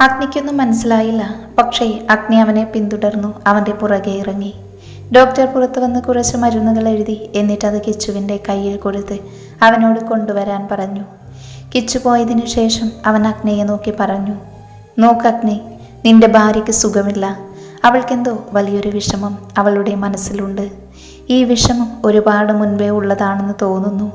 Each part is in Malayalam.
അഗ്നിക്കൊന്നും മനസ്സിലായില്ല. പക്ഷേ അഗ്നി അവനെ പിന്തുടർന്നു. അവന്റെ പുറകെ ഇറങ്ങി. ഡോക്ടർ പുറത്തു വന്ന് കുറച്ച് മരുന്നുകൾ എഴുതി. എന്നിട്ട് അത് കിച്ചുവിന്റെ കയ്യിൽ കൊടുത്ത് അവനോട് കൊണ്ടുവരാൻ പറഞ്ഞു. കിച്ചു പോയതിനു ശേഷം അവൻ അഗ്നിയെ നോക്കി പറഞ്ഞു. നോക്ക് അഗ്നി നിന്റെ ഭാര്യയ്ക്ക് സുഖമില്ല. അവൾക്കെന്തോ വലിയൊരു വിഷമം അവളുടെ മനസ്സിലുണ്ട്. ഈ വിഷമം ഒരുപാട് മുൻപേ ഉള്ളതാണെന്ന് തോന്നുന്നു.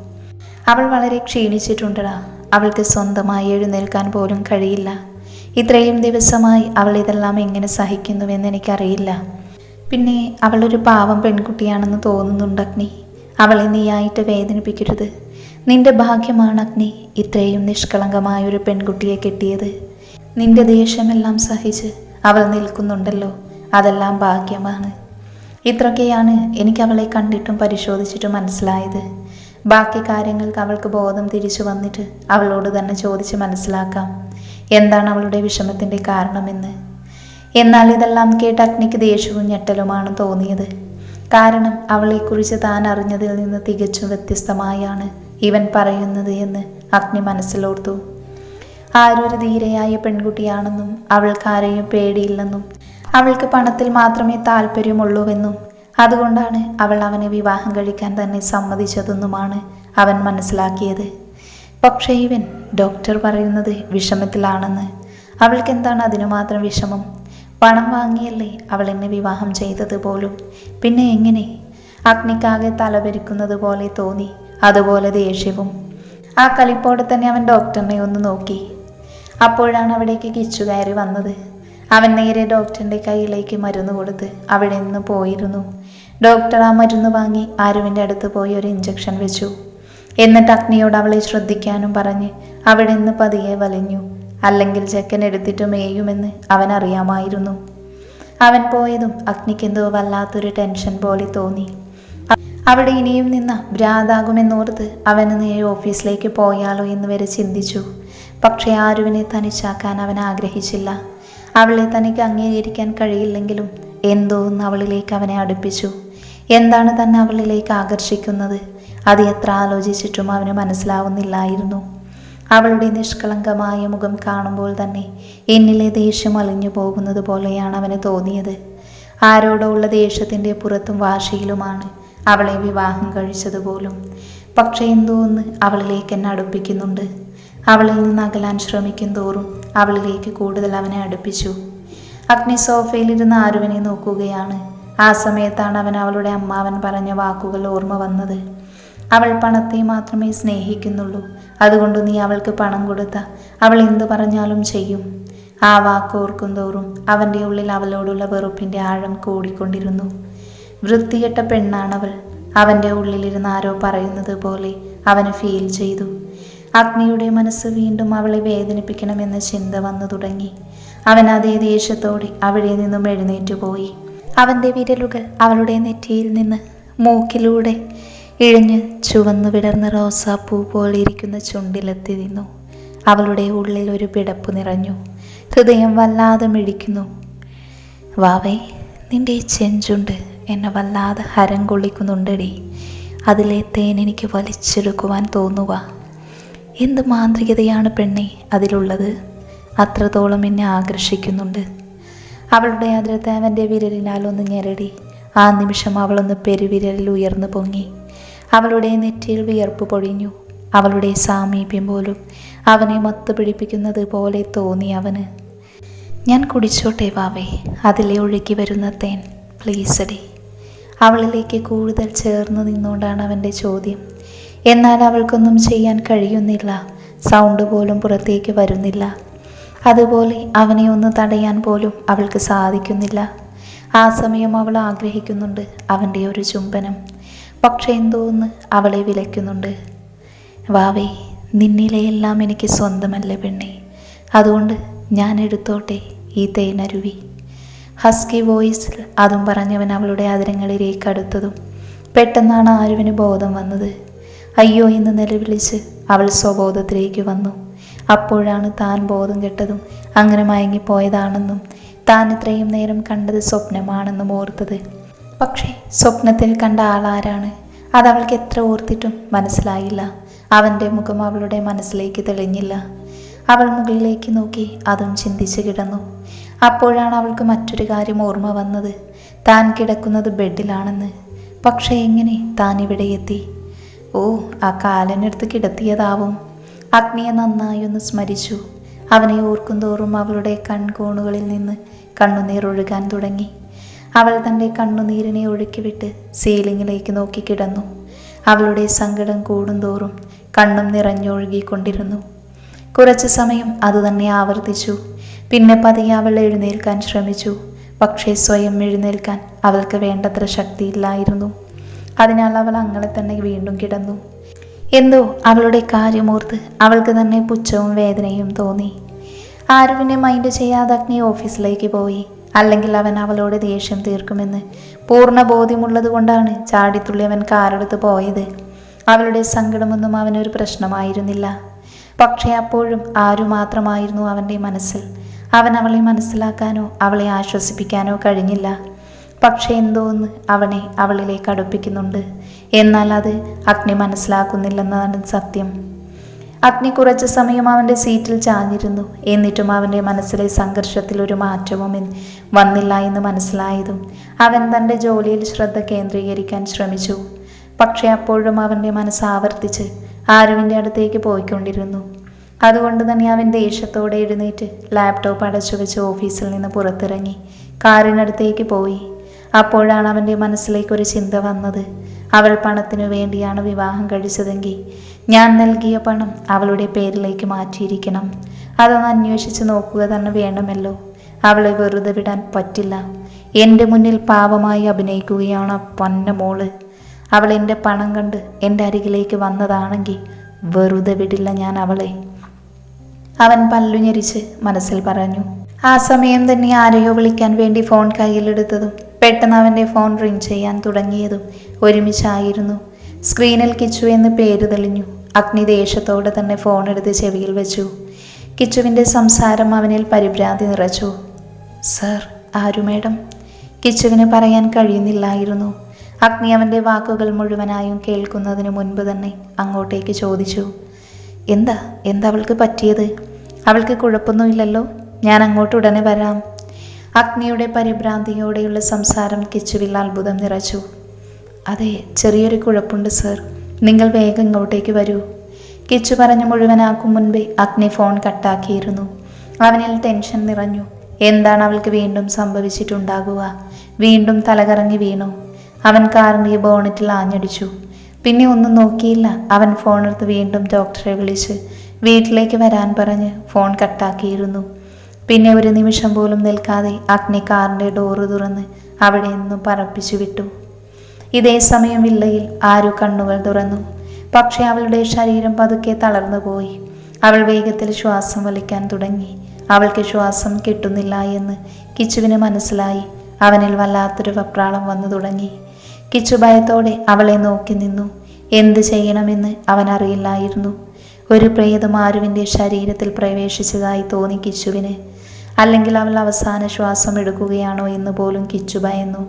അവൾ വളരെ ക്ഷീണിച്ചിട്ടുണ്ടടാ. അവൾക്ക് സ്വന്തമായി എഴുന്നേൽക്കാൻ പോലും കഴിയില്ല. ഇത്രയും ദിവസമായി അവൾ ഇതെല്ലാം എങ്ങനെ സഹിക്കുന്നുവെന്ന് എനിക്കറിയില്ല. പിന്നെ അവളൊരു പാവം പെൺകുട്ടിയാണെന്ന് തോന്നുന്നുണ്ട് അഗ്നി. അവളെ നീയായിട്ട് വേദനിപ്പിക്കരുത്. നിന്റെ ഭാഗ്യമാണ് അഗ്നി ഇത്രയും നിഷ്കളങ്കമായ ഒരു പെൺകുട്ടിയെ കിട്ടിയത്. നിന്റെ ദേഷ്യമെല്ലാം സഹിച്ച് അവൾ നിൽക്കുന്നുണ്ടല്ലോ അതെല്ലാം ഭാഗ്യമാണ്. ഇത്രയൊക്കെയാണ് എനിക്ക് അവളെ കണ്ടിട്ടും പരിശോധിച്ചിട്ടും മനസ്സിലായത്. ബാക്കി കാര്യങ്ങൾക്ക് അവൾക്ക് ബോധം തിരിച്ചു വന്നിട്ട് അവളോട് തന്നെ ചോദിച്ച് മനസ്സിലാക്കാം. എന്താണ് അവളുടെ വിഷമത്തിന്റെ കാരണമെന്ന്? എന്നാൽ ഇതെല്ലാം കേട്ട് അഗ്നിക്ക് ദേഷ്യവും ഞെട്ടലുമാണ് തോന്നിയത്. കാരണം അവളെക്കുറിച്ച് താൻ അറിഞ്ഞതിൽ നിന്ന് തികച്ചും വ്യത്യസ്തമായാണ് ഇവൻ പറയുന്നത് എന്ന് അഗ്നി മനസ്സിലോർത്തു. ആരൊരു ധീരയായ പെൺകുട്ടിയാണെന്നും അവൾക്ക് ആരെയും പേടിയില്ലെന്നും അവൾക്ക് പണത്തിൽ മാത്രമേ താല്പര്യമുള്ളൂവെന്നും അതുകൊണ്ടാണ് അവൾ അവനെ വിവാഹം കഴിക്കാൻ തന്നെ സമ്മതിച്ചതെന്നുമാണ് അവൻ മനസ്സിലാക്കിയത്. പക്ഷേ ഇവൻ ഡോക്ടർ പറയുന്നത് വിഷമത്തിലാണെന്ന്. അവൾക്ക് എന്താണ് അതിനു മാത്രം വിഷമം? പണം വാങ്ങിയല്ലേ അവൾ എന്നെ വിവാഹം ചെയ്തത് പോലും. പിന്നെ എങ്ങനെ? അഗ്നിക്കാകെ തലവരിക്കുന്നത് പോലെ തോന്നി. അതുപോലെ ദേഷ്യവും. ആ കളിപ്പോടെ തന്നെ അവൻ ഡോക്ടറിനെ ഒന്ന് നോക്കി. അപ്പോഴാണ് അവിടേക്ക് കിച്ചു കയറി വന്നത്. അവൻ നേരെ ഡോക്ടറിന്റെ കയ്യിലേക്ക് മരുന്ന് കൊടുത്ത് അവിടെ നിന്ന് പോയിരുന്നു. ഡോക്ടർ ആ മരുന്ന് വാങ്ങി ആരുവിന്റെ അടുത്ത് പോയി ഒരു ഇഞ്ചക്ഷൻ വെച്ചു. എന്നിട്ട് അഗ്നിയോട് അവളെ ശ്രദ്ധിക്കാനും പറഞ്ഞ് അവിടെ നിന്ന് പതിയെ വലഞ്ഞു. അല്ലെങ്കിൽ ചെക്കൻ എടുത്തിട്ട് മേയുമെന്ന് അവൻ അറിയാമായിരുന്നു. അവൻ പോയതും അഗ്നിക്ക് എന്തോ വല്ലാത്തൊരു ടെൻഷൻ പോലെ തോന്നി. അവിടെ ഇനിയും നിന്ന ഭ്രാതാകുമെന്നോർത്ത് അവന് നേരെ ഓഫീസിലേക്ക് പോയാലോ എന്ന് വരെ ചിന്തിച്ചു. പക്ഷേ ആരുവിനെ തനിച്ചാക്കാൻ അവൻ ആഗ്രഹിച്ചില്ല. അവളെ തനിക്ക് അംഗീകരിക്കാൻ കഴിയില്ലെങ്കിലും എന്തോ അവളിലേക്ക് അവനെ അടുപ്പിച്ചു. എന്താണ് തന്നെ അവളിലേക്ക് ആകർഷിക്കുന്നത്? അത് എത്ര ആലോചിച്ചിട്ടും അവന് മനസ്സിലാവുന്നില്ലായിരുന്നു. അവളുടെ നിഷ്കളങ്കമായ മുഖം കാണുമ്പോൾ തന്നെ എന്നിലെ ദേഷ്യം അലിഞ്ഞു പോകുന്നത് പോലെയാണ് അവന് തോന്നിയത്. ആരോടോ ഉള്ള ദേഷ്യത്തിന്റെ പുറത്തും വാശിയിലുമാണ് അവളെ വിവാഹം കഴിച്ചതുപോലും. പക്ഷേ എന്തോ ഒന്ന് അവളിലേക്ക് എന്നെ അടുപ്പിക്കുന്നുണ്ട്. അവളിൽ നിന്ന് അകലാൻ ശ്രമിക്കും തോറും അവളിലേക്ക് കൂടുതൽ അവനെ അടുപ്പിച്ചു. അഗ്നി സോഫയിലിരുന്ന് ആരുവിനെ നോക്കുകയാണ്. ആ സമയത്താണ് അവൻ അവളുടെ അമ്മാവൻ പറഞ്ഞ വാക്കുകൾ ഓർമ്മ വന്നത്. അവൾ പണത്തെ മാത്രമേ സ്നേഹിക്കുന്നുള്ളൂ. അതുകൊണ്ട് നീ അവൾക്ക് പണം കൊടുത്ത. അവൾ എന്തു പറഞ്ഞാലും ചെയ്യും. ആ വാക്ക് ഓർക്കും തോറും അവന്റെ ഉള്ളിൽ അവളോടുള്ള വെറുപ്പിന്റെ ആഴം കൂടിക്കൊണ്ടിരുന്നു. വൃത്തികെട്ട പെണ്ണാണവൾ. അവന്റെ ഉള്ളിലിരുന്ന് ആരോ പറയുന്നത് പോലെ അവന് ഫീൽ ചെയ്തു. അഗ്നിയുടെ മനസ്സ് വീണ്ടും അവളെ വേദനിപ്പിക്കണമെന്ന ചിന്ത വന്നു തുടങ്ങി. അവൻ അതേ ദേഷ്യത്തോടെ അവിടെ നിന്നും എഴുന്നേറ്റ് പോയി. അവന്റെ വിരലുകൾ അവളുടെ നെറ്റിയിൽ നിന്ന് മൂക്കിലൂടെ ഇഴഞ്ഞ് ചുവന്നു വിടർന്ന റോസാപ്പൂ പോലെ ഇരിക്കുന്ന ചുണ്ടിലെത്തി നിന്നു. അവളുടെ ഉള്ളിൽ ഒരു പിടപ്പ് നിറഞ്ഞു. ഹൃദയം വല്ലാതെ മിടിക്കുന്നു. വാവേ നിന്റെ ഈ ചെഞ്ചുണ്ട് എന്നെ വല്ലാതെ ഹരം കൊള്ളിക്കുന്നുണ്ടടി. അതിലെ തേൻ എനിക്ക് വലിച്ചെടുക്കുവാൻ തോന്നുക എന്ത് മാന്ത്രികതയാണ് പെണ്ണെ അതിലുള്ളത്? അത്രത്തോളം എന്നെ ആകർഷിക്കുന്നുണ്ട്. അവളുടെ അതിരത്തെ അവന്റെ വിരലിനാൽ ഒന്ന് ഞെരടി. ആ നിമിഷം അവളൊന്ന് പെരുവിരലിൽ ഉയർന്നു പൊങ്ങി. അവളുടെ നെറ്റിയിൽ വിയർപ്പ് പൊഴിഞ്ഞു. അവളുടെ സാമീപ്യം പോലും അവനെ മത്ത് പിടിപ്പിക്കുന്നത് പോലെ തോന്നി അവന്. ഞാൻ കുടിച്ചോട്ടെ വാവേ അതിലെ ഒഴുകി വരുന്ന തേൻ. പ്ലീസ് അടി അവളിലേക്ക് കൂടുതൽ ചേർന്ന് നിന്നുകൊണ്ടാണ് അവന്റെ ചോദ്യം. എന്നാൽ അവൾക്കൊന്നും ചെയ്യാൻ കഴിയുന്നില്ല. സൗണ്ട് പോലും പുറത്തേക്ക് വരുന്നില്ല. അതുപോലെ അവനെ ഒന്ന് തടയാൻ പോലും അവൾക്ക് സാധിക്കുന്നില്ല. ആ സമയം അവൾ ആഗ്രഹിക്കുന്നുണ്ട് അവന്റെ ഒരു ചുംബനം. പക്ഷെ എന്തോ ഒന്ന് അവളെ വിലയ്ക്കുന്നുണ്ട്. വാവേ നിന്നിലെയെല്ലാം എനിക്ക് സ്വന്തമല്ല പെണ്ണെ? അതുകൊണ്ട് ഞാൻ എടുത്തോട്ടെ ഈ തേനരുവി. ഹസ്കി വോയിസിൽ അതും പറഞ്ഞവൻ അവളുടെ അതിരങ്ങളിലേക്ക് അടുത്തതും പെട്ടെന്നാണ് ആരുവിന് ബോധം വന്നത്. അയ്യോ എന്ന് നിലവിളിച്ച് അവൾ സ്വബോധത്തിലേക്ക് വന്നു. അപ്പോഴാണ് താൻ ബോധം കെട്ടതും അങ്ങനെ മയങ്ങിപ്പോയതാണെന്നും താൻ ഇത്രയും നേരം കണ്ടത് സ്വപ്നമാണെന്നും ഓർത്തത്. പക്ഷേ സ്വപ്നത്തിൽ കണ്ട ആളാരാണ്? അതവൾക്ക് എത്ര ഓർത്തിട്ടും മനസ്സിലായില്ല. അവന്റെ മുഖം അവളുടെ മനസ്സിലേക്ക് തെളിഞ്ഞില്ല. അവൾ മുകളിലേക്ക് നോക്കി അതും ചിന്തിച്ച് കിടന്നു. അപ്പോഴാണ് അവൾക്ക് മറ്റൊരു കാര്യം ഓർമ്മ വന്നത്. താൻ കിടക്കുന്നത് ബെഡിലാണെന്ന്. പക്ഷേ എങ്ങനെ താൻ ഇവിടെ എത്തി? ഓ ആ കാലനടുത്ത് കിടത്തിയതാവും. അഗ്നിയെ നന്നായി ഒന്ന് സ്മരിച്ചു. അവനെ ഓർക്കുന്തോറും അവളുടെ കൺകോണുകളിൽ നിന്ന് കണ്ണുനീർ ഒഴുകാൻ തുടങ്ങി. അവൾ തന്റെ കണ്ണുനീരിനെ ഒഴുക്കിവിട്ട് സീലിങ്ങിലേക്ക് നോക്കി കിടന്നു. അവളുടെ സങ്കടം കൂടുന്തോറും കണ്ണും നിറഞ്ഞൊഴുകിക്കൊണ്ടിരുന്നു കുറച്ച് സമയം അതുതന്നെ ആവർത്തിച്ചു. പിന്നെ പതിയെ അവൾ എഴുന്നേൽക്കാൻ ശ്രമിച്ചു. പക്ഷേ സ്വയം എഴുന്നേൽക്കാൻ അവൾക്ക് വേണ്ടത്ര ശക്തിയില്ലായിരുന്നു. അതിനാൽ അവൾ അങ്ങനെ തന്നെ വീണ്ടും കിടന്നു. എന്തോ അവളുടെ കാര്യമോർത്ത് അവൾക്ക് തന്നെ പുച്ഛവും വേദനയും തോന്നി. ആരുവിനെ മൈൻഡ് ചെയ്യാതെ അഗ്നി ഓഫീസിലേക്ക് പോയി. അല്ലെങ്കിൽ അവൻ അവളോട് ദേഷ്യം തീർക്കുമെന്ന് പൂർണ ബോധ്യമുള്ളത് കൊണ്ടാണ് ചാടിത്തുള്ളി അവൻ കാറെടുത്ത് പോയത്. അവളുടെ സങ്കടമൊന്നും അവനൊരു പ്രശ്നമായിരുന്നില്ല. പക്ഷേ അപ്പോഴും ആരു മാത്രമായിരുന്നു അവന്റെ മനസ്സിൽ. അവൻ അവളെ മനസ്സിലാക്കാനോ അവളെ ആശ്വസിപ്പിക്കാനോ കഴിഞ്ഞില്ല. പക്ഷേ എന്തോന്ന് അവനെ അവളിലേക്ക് അടുപ്പിക്കുന്നുണ്ട്. എന്നാൽ അത് അഗ്നി മനസ്സിലാക്കുന്നില്ലെന്നതാണ് സത്യം. അഗ്നി കുറച്ച് സമയം അവന്റെ സീറ്റിൽ ചാഞ്ഞിരുന്നു. എന്നിട്ടും അവന്റെ മനസ്സിലെ സംഘർഷത്തിൽ ഒരു മാറ്റവും വന്നില്ല എന്ന് മനസ്സിലായതും അവൻ തന്റെ ജോലിയിൽ ശ്രദ്ധ കേന്ദ്രീകരിക്കാൻ ശ്രമിച്ചു. പക്ഷേ അപ്പോഴും അവന്റെ മനസ്സ് ആവർത്തിച്ച് ആരുവിന്റെ അടുത്തേക്ക് പോയിക്കൊണ്ടിരുന്നു. അതുകൊണ്ട് തന്നെ അവൻ ദേഷ്യത്തോടെ എഴുന്നേറ്റ് ലാപ്ടോപ്പ് അടച്ചു വെച്ച് ഓഫീസിൽ നിന്ന് പുറത്തിറങ്ങി. കാറിനടുത്തേക്ക് പോയി. അപ്പോഴാണ് അവന്റെ മനസ്സിലേക്ക് ഒരു ചിന്ത വന്നത്. അവൾ പണത്തിനു വേണ്ടിയാണ് വിവാഹം കഴിച്ചതെങ്കിൽ ഞാൻ നൽകിയ പണം അവളുടെ പേരിലേക്ക് മാറ്റിയിരിക്കണം. അതൊന്ന് അന്വേഷിച്ച് നോക്കുക തന്നെ വേണമല്ലോ. അവളെ വെറുതെ വിടാൻ പറ്റില്ല. എന്റെ മുന്നിൽ പാവമായി അഭിനയിക്കുകയാണ് പൊന്ന മോൾ. അവൾ എന്റെ പണം കണ്ട് എന്റെ അരികിലേക്ക് വന്നതാണെങ്കിൽ വെറുതെ വിടില്ല ഞാൻ അവളെ. അവൻ പല്ലുഞെരിച്ച് മനസ്സിൽ പറഞ്ഞു. ആ സമയം തന്നെ ആരെയോ വിളിക്കാൻ വേണ്ടി ഫോൺ കയ്യിലെടുത്തതും പെട്ടെന്ന് അവന്റെ ഫോൺ റിങ് ചെയ്യാൻ തുടങ്ങിയതും ഒരുമിച്ചായിരുന്നു. സ്ക്രീനിൽ കിച്ചു എന്ന് പേര് തെളിഞ്ഞു. അഗ്നി ദേഷ്യത്തോടെ തന്നെ ഫോൺ എടുത്ത് ചെവിയിൽ വെച്ചു. കിച്ചുവിന്റെ സംസാരം അവനിൽ പരിഭ്രാന്തി നിറച്ചു. സർ ആരു മേഡം? കിച്ചുവിന് പറയാൻ കഴിയുന്നില്ലായിരുന്നു. അഗ്നി അവന്റെ വാക്കുകൾ മുഴുവനായും കേൾക്കുന്നതിന് മുൻപ് തന്നെ അങ്ങോട്ടേക്ക് ചോദിച്ചു. എന്താ? എന്താ അവൾക്ക് പറ്റിയത്? അവൾക്ക് കുഴപ്പമൊന്നുമില്ലല്ലോ? ഞാൻ അങ്ങോട്ട് ഉടനെ വരാം. അഗ്നിയുടെ പരിഭ്രാന്തിയോടെയുള്ള സംസാരം കിച്ചുവിൽ അത്ഭുതം നിറച്ചു. അതെ ചെറിയൊരു കുഴപ്പമുണ്ട് സർ. നിങ്ങൾ വേഗം ഇങ്ങോട്ടേക്ക് വരൂ. കിച്ചു പറഞ്ഞു മുഴുവനാക്കും മുൻപേ അഗ്നി ഫോൺ കട്ടാക്കിയിരുന്നു. അവനിൽ ടെൻഷൻ നിറഞ്ഞു. എന്താണ് അവൾക്ക് വീണ്ടും സംഭവിച്ചിട്ടുണ്ടാകുക? വീണ്ടും തലകറങ്ങി വീണു. അവൻ കാറിന്റെ ബോണറ്റിൽ ആഞ്ഞടിച്ചു. പിന്നെ ഒന്നും നോക്കിയില്ല. അവൻ ഫോണെടുത്ത് വീണ്ടും ഡോക്ടറെ വിളിച്ച് വീട്ടിലേക്ക് വരാൻ പറഞ്ഞ് ഫോൺ കട്ടാക്കിയിരുന്നു. പിന്നെ ഒരു നിമിഷം പോലും നിൽക്കാതെ അഗ്നി കാറിന്റെ ഡോറ് തുറന്ന് അവിടെ നിന്നും പറപ്പിച്ചു വിട്ടു. ഇതേ സമയം വില്ലയിൽ ആരു കണ്ണുകൾ തുറന്നു. പക്ഷെ അവളുടെ ശരീരം പതുക്കെ തളർന്നു പോയി അവൾ വേഗത്തിൽ ശ്വാസം വലിക്കാൻ തുടങ്ങി. അവൾക്ക് ശ്വാസം കിട്ടുന്നില്ല എന്ന് കിച്ചുവിന് മനസ്സിലായി. അവനിൽ വല്ലാത്തൊരു വെപ്രാളം വന്നു തുടങ്ങി. കിച്ചു ഭയത്തോടെ അവളെ നോക്കി നിന്നു. എന്ത് ചെയ്യണമെന്ന് അവൻ അറിയില്ലായിരുന്നു. ഒരു പ്രേതം ആരുവിന്റെ ശരീരത്തിൽ പ്രവേശിച്ചതായി തോന്നി കിച്ചുവിന്. അല്ലെങ്കിൽ അവൾ അവസാന ശ്വാസം എടുക്കുകയാണോ എന്ന് പോലും കിച്ചു ഭയന്നു.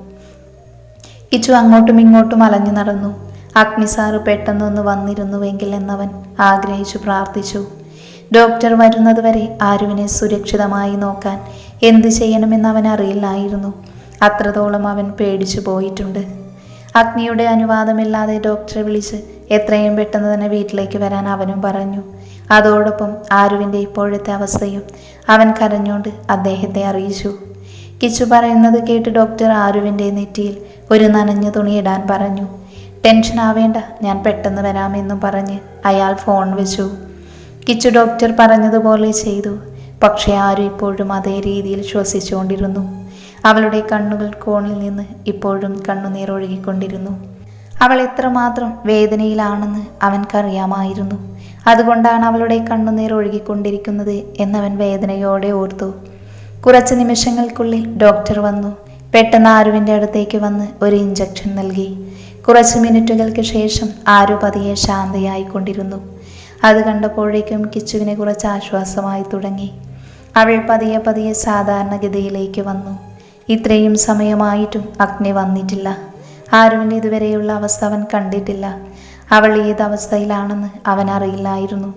കിച്ചു അങ്ങോട്ടും ഇങ്ങോട്ടും അലഞ്ഞു നടന്നു. അഗ്നിസാറ് പെട്ടെന്നൊന്ന് വന്നിരുന്നുവെങ്കിൽ എന്നവൻ ആഗ്രഹിച്ചു പ്രാർത്ഥിച്ചു. ഡോക്ടർ വരുന്നതുവരെ ആരുവിനെ സുരക്ഷിതമായി നോക്കാൻ എന്ത് ചെയ്യണമെന്ന് അവൻ അറിയില്ലായിരുന്നു. അത്രത്തോളം അവൻ പേടിച്ചു പോയിട്ടുണ്ട്. അഗ്നിയുടെ അനുവാദമില്ലാതെ ഡോക്ടറെ വിളിച്ച് എത്രയും പെട്ടെന്ന് തന്നെ വീട്ടിലേക്ക് വരാൻ അവനും പറഞ്ഞു. അതോടൊപ്പം ആരുവിന്റെ ഇപ്പോഴത്തെ അവസ്ഥയും അവൻ കരഞ്ഞുകൊണ്ട് അദ്ദേഹത്തെ അറിയിച്ചു. കിച്ചു പറയുന്നത് കേട്ട് ഡോക്ടർ ആരുവിന്റെ നെറ്റിയിൽ ഒരു നനഞ്ഞ തുണി ഇടാൻ പറഞ്ഞു. ടെൻഷൻ ആവേണ്ട ഞാൻ പെട്ടെന്ന് വരാമെന്നും പറഞ്ഞ് അയാൾ ഫോൺ വെച്ചു. കിച്ചു ഡോക്ടർ പറഞ്ഞതുപോലെ ചെയ്തു. പക്ഷേ ആരും ഇപ്പോഴും അതേ രീതിയിൽ ശ്വസിച്ചുകൊണ്ടിരുന്നു. അവളുടെ കണ്ണുകൾ കോണിൽ നിന്ന് ഇപ്പോഴും കണ്ണുനീർ ഒഴുകിക്കൊണ്ടിരുന്നു. അവൾ എത്രമാത്രം വേദനയിലാണെന്ന് അവൻക്കറിയാമായിരുന്നു. അതുകൊണ്ടാണ് അവളുടെ കണ്ണുനീർ ഒഴുകിക്കൊണ്ടിരിക്കുന്നത് എന്നവൻ വേദനയോടെ ഓർത്തു. കുറച്ച് നിമിഷങ്ങൾക്കുള്ളിൽ ഡോക്ടർ വന്നു. പെട്ടെന്ന് ആരുവിന്റെ അടുത്തേക്ക് വന്ന് ഒരു ഇഞ്ചക്ഷൻ നൽകി. കുറച്ച് മിനിറ്റുകൾക്ക് ശേഷം ആരു പതിയെ ശാന്തയായിക്കൊണ്ടിരുന്നു. അത് കണ്ടപ്പോഴേക്കും കിച്ചുവിനെ കുറച്ച് ആശ്വാസമായി തുടങ്ങി. അവൾ പതിയെ പതിയെ സാധാരണഗതിയിലേക്ക് വന്നു. ഇത്രയും സമയമായിട്ടും അഗ്നി വന്നിട്ടില്ല. ആരുവിന്റെ ഇതുവരെയുള്ള അവസ്ഥ അവൻ കണ്ടിട്ടില്ല. അവൾ ഏത് അവസ്ഥയിലാണെന്ന് അവൻ അറിയില്ലായിരുന്നു.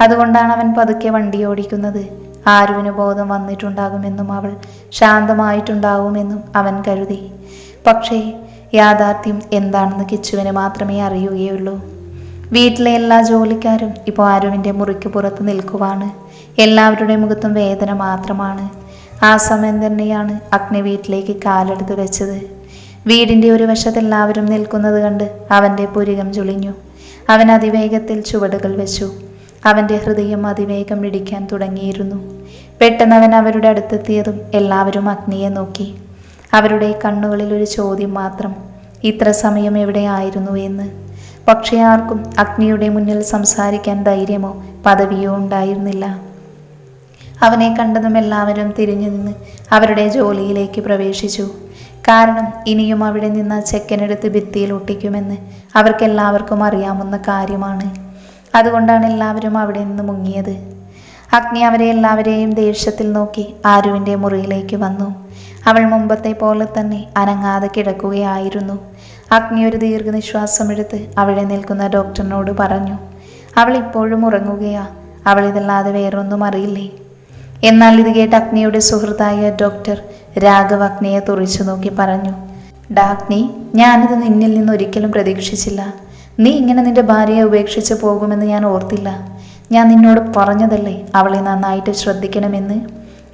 അതുകൊണ്ടാണ് അവൻ പതുക്കെ വണ്ടി ഓടിക്കുന്നത്. ആരുവിന് ബോധം വന്നിട്ടുണ്ടാകുമെന്നും അവൾ ശാന്തമായിട്ടുണ്ടാവുമെന്നും അവൻ കരുതി. പക്ഷേ യാഥാർത്ഥ്യം എന്താണെന്ന് കിച്ചുവിനെ മാത്രമേ അറിയുകയുള്ളൂ. വീട്ടിലെ എല്ലാ ജോലിക്കാരും ഇപ്പോൾ ആരുവിന്റെ മുറിക്ക് പുറത്ത് നിൽക്കുവാണ്. എല്ലാവരുടെ മുഖത്തും വേദന മാത്രമാണ്. ആ സമയം തന്നെയാണ് അഗ്നി വീട്ടിലേക്ക് കാലെടുത്ത് വെച്ചത്. വീടിന്റെ ഒരു വശത്ത് എല്ലാവരും നിൽക്കുന്നത് കണ്ട് അവന്റെ പുരികം ചുളിഞ്ഞു. അവൻ അതിവേഗത്തിൽ ചുവടുകൾ വെച്ചു. അവന്റെ ഹൃദയം അതിവേഗം ഇടിക്കാൻ തുടങ്ങിയിരുന്നു. പെട്ടെന്ന് അവൻ അവരുടെ അടുത്തെത്തിയതും എല്ലാവരും അഗ്നിയെ നോക്കി. അവരുടെ കണ്ണുകളിൽ ഒരു ചോദ്യം മാത്രം ഇത്ര സമയം എവിടെയായിരുന്നു എന്ന്? പക്ഷേ ആർക്കും അഗ്നിയുടെ മുന്നിൽ സംസാരിക്കാൻ ധൈര്യമോ പദവിയോ ഉണ്ടായിരുന്നില്ല. അവനെ കണ്ടതും എല്ലാവരും തിരിഞ്ഞു നിന്ന് അവരുടെ ജോലിയിലേക്ക് പ്രവേശിച്ചു. കാരണം ഇനിയും അവിടെ നിന്ന് ചെക്കനെടുത്ത് ഭിത്തിയിൽ ഒട്ടിക്കുമെന്ന് അവർക്കെല്ലാവർക്കും അറിയാവുന്ന കാര്യമാണ്. അതുകൊണ്ടാണ് എല്ലാവരും അവിടെ നിന്ന് മുങ്ങിയത്. അഗ്നി അവരെ എല്ലാവരെയും ദേഷ്യത്തിൽ നോക്കി ആരുവിന്റെ മുറിയിലേക്ക് വന്നു. അവൾ മുമ്പത്തെ പോലെ തന്നെ അനങ്ങാതെ കിടക്കുകയായിരുന്നു. അഗ്നി ഒരു ദീർഘനിശ്വാസമെടുത്ത് അവിടെ നിൽക്കുന്ന ഡോക്ടറിനോട് പറഞ്ഞു അവൾ ഇപ്പോഴും ഉറങ്ങുകയാ. അവൾ ഇതല്ലാതെ വേറൊന്നും അറിയില്ലേ? എന്നാൽ ഇത് കേട്ട് അഗ്നിയുടെ സുഹൃത്തായ ഡോക്ടർ രാഘവ് അഗ്നിയെ തുറച്ചു നോക്കി പറഞ്ഞു ഡാഗ്നി ഞാനിത് നിന്നിൽ നിന്ന് ഒരിക്കലും പ്രതീക്ഷിച്ചില്ല. നീ ഇങ്ങനെ നിന്റെ ഭാര്യയെ ഉപേക്ഷിച്ച് പോകുമെന്ന് ഞാൻ ഓർത്തില്ല. ഞാൻ നിന്നോട് പറഞ്ഞതല്ലേ അവളെ നന്നായിട്ട് ശ്രദ്ധിക്കണമെന്ന്?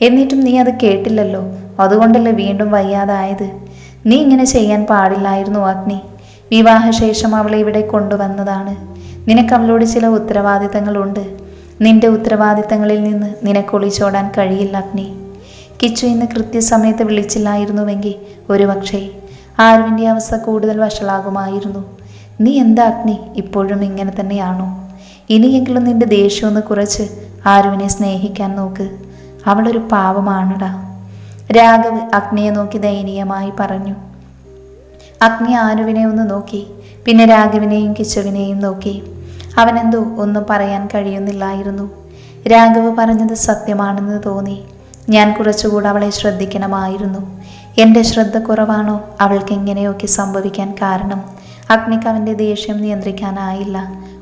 എന്നിട്ടും നീ അത് കേട്ടില്ലല്ലോ. അതുകൊണ്ടല്ലേ വീണ്ടും വയ്യാതായത്? നീ ഇങ്ങനെ ചെയ്യാൻ പാടില്ലായിരുന്നു അഗ്നി. വിവാഹശേഷം അവളെ ഇവിടെ കൊണ്ടുവന്നതാണ്. നിനക്ക് അവളോട് ചില ഉത്തരവാദിത്തങ്ങളുണ്ട്. നിന്റെ ഉത്തരവാദിത്തങ്ങളിൽ നിന്ന് നിനക്ക് ഒളിച്ചോടാൻ കഴിയില്ല അഗ്നി. കിച്ചു ഇന്ന് കൃത്യസമയത്ത് വിളിച്ചില്ലായിരുന്നുവെങ്കിൽ ഒരുപക്ഷേ ആരുവിന്റെ അവസ്ഥ കൂടുതൽ വഷളാകുമായിരുന്നു. നീ എന്താ അഗ്നി? ഇപ്പോഴും ഇങ്ങനെ തന്നെയാണോ? ഇനിയെങ്കിലും നിന്റെ ദേഷ്യമൊന്ന് കുറച്ച് ആരുവിനെ സ്നേഹിക്കാൻ നോക്ക്. അവളൊരു പാവമാണടാ. രാഘവ് അഗ്നിയെ നോക്കി ദയനീയമായി പറഞ്ഞു. അഗ്നി ആരുവിനെ ഒന്ന് നോക്കി പിന്നെ രാഘവിനെയും കിച്ചുവിനെയും നോക്കി. അവനെന്തോ ഒന്നും പറയാൻ കഴിയുന്നില്ലായിരുന്നു. രാഘവ് പറഞ്ഞത് സത്യമാണെന്ന് തോന്നി. ഞാൻ കുറച്ചുകൂടെ അവളെ ശ്രദ്ധിക്കണമായിരുന്നു. എന്റെ ശ്രദ്ധ കുറവാണോ? അവൾക്ക് എങ്ങനെയൊക്കെ സംഭവിക്കാൻ കാരണം? അഗ്നിക്ക് അവന്റെ ദേഷ്യം നിയന്ത്രിക്കാനായില്ല.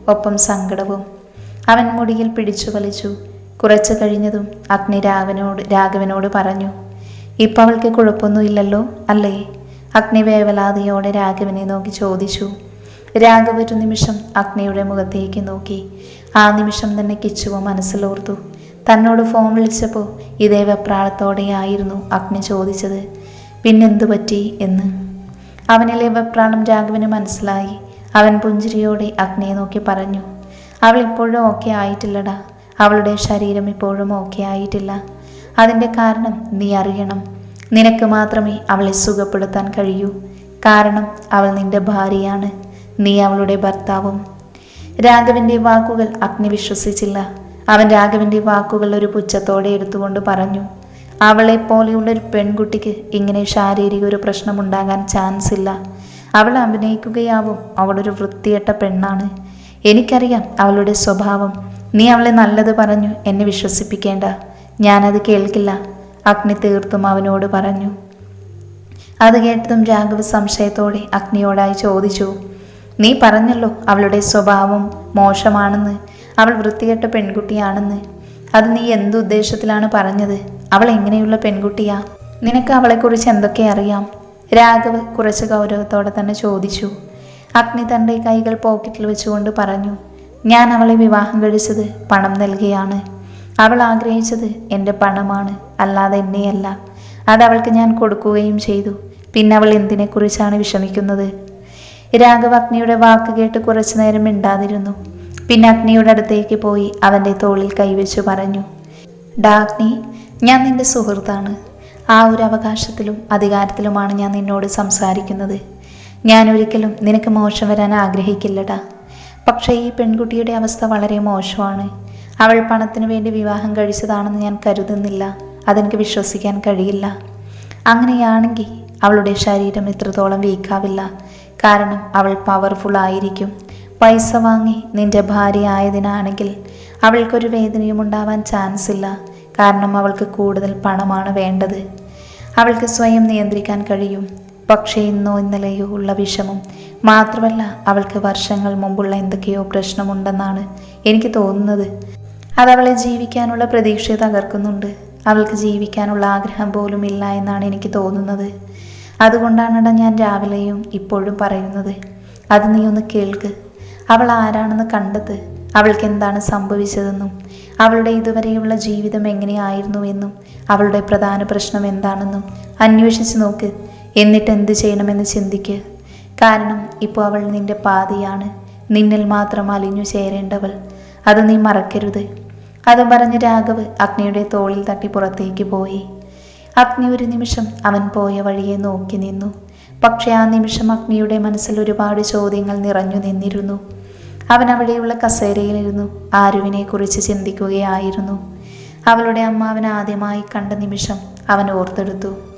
ഒപ്പം സങ്കടവും. അവൻ മുടിയിൽ പിടിച്ചു വലിച്ചു. കുറച്ചു കഴിഞ്ഞതും അഗ്നി രാഘവനോട് രാഘവനോട് പറഞ്ഞു ഇപ്പം അവൾക്ക് കുഴപ്പമൊന്നുമില്ലല്ലോ അല്ലേ? അഗ്നി വേവലാതിയോടെ രാഘവനെ നോക്കി ചോദിച്ചു. രാഘവ് ഒരു നിമിഷം അഗ്നിയുടെ മുഖത്തേക്ക് നോക്കി. ആ നിമിഷം തന്നെ കിച്ചുവ മനസ്സിലോർത്തു തന്നോട് ഫോൺ വിളിച്ചപ്പോൾ ഇതേ വെപ്രാളത്തോടെയായിരുന്നു അഗ്നി ചോദിച്ചത്. പിന്നെന്തു പറ്റി? എന്ന്. അവനിലെ വെപ്രാളം രാഘവന് മനസ്സിലായി. അവൻ പുഞ്ചിരിയോടെ അഗ്നിയെ നോക്കി പറഞ്ഞു. അവൾ ഇപ്പോഴും ഓക്കെ ആയിട്ടില്ലടാ. അവളുടെ ശരീരം ഇപ്പോഴും ഓക്കെ ആയിട്ടില്ല. അതിന്റെ കാരണം നീ അറിയണം. നിനക്ക് മാത്രമേ അവളെ സുഖപ്പെടുത്താൻ കഴിയൂ. കാരണം അവൾ നിന്റെ ഭാര്യയാണ്. നീ അവളുടെ ഭർത്താവും. രാഘവന്റെ വാക്കുകൾ അഗ്നി വിശ്വസിച്ചില്ല. അവൻ രാഘവന്റെ വാക്കുകൾ ഒരു പുച്ഛത്തോടെ എടുത്തുകൊണ്ട് പറഞ്ഞു അവളെ പോലെയുള്ള ഒരു പെൺകുട്ടിക്ക് ഇങ്ങനെ ശാരീരിക ഒരു പ്രശ്നമുണ്ടാകാൻ ചാൻസ് ഇല്ല. അവൾ അഭിനയിക്കുകയാവും. അവളൊരു വൃത്തികെട്ട പെണ്ണാണ്. എനിക്കറിയാം അവളുടെ സ്വഭാവം. നീ അവളെ നല്ലത് പറഞ്ഞു എന്നെ വിശ്വസിപ്പിക്കേണ്ട. ഞാനത് കേൾക്കില്ല. അഗ്നി തീർത്തും അവനോട് പറഞ്ഞു. അത് കേട്ടതും രാഘവ് സംശയത്തോടെ അഗ്നിയോടായി ചോദിച്ചു നീ പറഞ്ഞല്ലോ അവളുടെ സ്വഭാവം മോശമാണെന്ന്. അവൾ വൃത്തികെട്ട പെൺകുട്ടിയാണെന്ന്. അത് നീ എന്ത് ഉദ്ദേശത്തിലാണ് പറഞ്ഞത്? അവൾ എങ്ങനെയുള്ള പെൺകുട്ടിയാ? നിനക്ക് അവളെക്കുറിച്ച് എന്തൊക്കെ അറിയാം? രാഘവ് കുറച്ച് ഗൗരവത്തോടെ തന്നെ ചോദിച്ചു. അഗ്നി തന്റെ കൈകൾ പോക്കറ്റിൽ വെച്ചുകൊണ്ട് പറഞ്ഞു ഞാൻ അവളെ വിവാഹം കഴിച്ചത് പണം നൽകിയാണ്. അവൾ ആഗ്രഹിച്ചത് എന്റെ പണമാണ് അല്ലാതെ എന്നെയല്ല. അതവൾക്ക് ഞാൻ കൊടുക്കുകയും ചെയ്തു. പിന്നെ അവൾ എന്തിനെക്കുറിച്ചാണ് വിഷമിക്കുന്നത്? രാഘവ് അഗ്നിയുടെ വാക്ക് കേട്ട് കുറച്ചു നേരം മിണ്ടാതിരുന്നു. പിന്നെ അഗ്നിയുടെ അടുത്തേക്ക് പോയി അവന്റെ തോളിൽ കൈവച്ചു പറഞ്ഞു ഡാഗ്നി ഞാൻ നിന്റെ സുഹൃത്താണ്. ആ ഒരു അവകാശത്തിലും അധികാരത്തിലുമാണ് ഞാൻ നിന്നോട് സംസാരിക്കുന്നത്. ഞാൻ ഒരിക്കലും നിനക്ക് മോശം വരാൻ ആഗ്രഹിക്കില്ലടാ. പക്ഷേ ഈ പെൺകുട്ടിയുടെ അവസ്ഥ വളരെ മോശമാണ്. അവൾ പണത്തിനു വേണ്ടി വിവാഹം കഴിച്ചതാണെന്ന് ഞാൻ കരുതുന്നില്ല. അതെനിക്ക് വിശ്വസിക്കാൻ കഴിയില്ല. അങ്ങനെയാണെങ്കിൽ അവളുടെ ശരീരം ഇത്രത്തോളം വീക്കാവില്ല. കാരണം അവൾ പവർഫുൾ ആയിരിക്കും. പൈസ വാങ്ങി നിന്റെ ഭാര്യ ആയതിനാണെങ്കിൽ അവൾക്കൊരു വേദനയും ഉണ്ടാവാൻ ചാൻസ് ഇല്ല. കാരണം അവൾക്ക് കൂടുതൽ പണമാണ് വേണ്ടത്. അവൾക്ക് സ്വയം നിയന്ത്രിക്കാൻ കഴിയും. പക്ഷേ ഇന്നോ ഇന്നലെയോ ഉള്ള വിഷമം മാത്രമല്ല അവൾക്ക് വർഷങ്ങൾ മുമ്പുള്ള എന്തൊക്കെയോ പ്രശ്നമുണ്ടെന്നാണ് എനിക്ക് തോന്നുന്നത്. അത് അവളെ ജീവിക്കാനുള്ള പ്രതീക്ഷ തകർക്കുന്നുണ്ട്. അവൾക്ക് ജീവിക്കാനുള്ള ആഗ്രഹം പോലും ഇല്ല എന്നാണ് എനിക്ക് തോന്നുന്നത്. അതുകൊണ്ടാണ് ഞാൻ രാവിലെയും ഇപ്പോഴും പറയുന്നത്. അത് നീ ഒന്ന് കേൾക്ക്. അവൾ ആരാണെന്ന് കണ്ടെത്ത്. അവൾക്ക് എന്താണ് സംഭവിച്ചതെന്നും അവളുടെ ഇതുവരെയുള്ള ജീവിതം എങ്ങനെയായിരുന്നു എന്നും അവളുടെ പ്രധാന പ്രശ്നം എന്താണെന്നും അന്വേഷിച്ച് നോക്ക്. എന്നിട്ട് എന്ത് ചെയ്യണമെന്ന് ചിന്തിക്ക്. കാരണം ഇപ്പോൾ അവൾ നിന്റെ പാതിയാണ്. നിന്നിൽ മാത്രം അലിഞ്ഞു ചേരേണ്ടവൾ. അത് നീ മറക്കരുത്. അതും പറഞ്ഞ് രാഘവ് അഗ്നിയുടെ തോളിൽ തട്ടി പുറത്തേക്ക് പോയി. അഗ്നി ഒരു നിമിഷം അവൻ പോയ വഴിയെ നോക്കി നിന്നു. പക്ഷേ ആ നിമിഷം അഗ്നിയുടെ മനസ്സിൽ ഒരുപാട് ചോദ്യങ്ങൾ നിറഞ്ഞു നിന്നിരുന്നു. അവൻ അവിടെയുള്ള കസേരയിലിരുന്നു. ആരുവിനെ കുറിച്ച് ചിന്തിക്കുകയായിരുന്നു. അവളുടെ അമ്മ അവൻ ആദ്യമായി കണ്ട നിമിഷം അവൻ ഓർത്തെടുത്തു.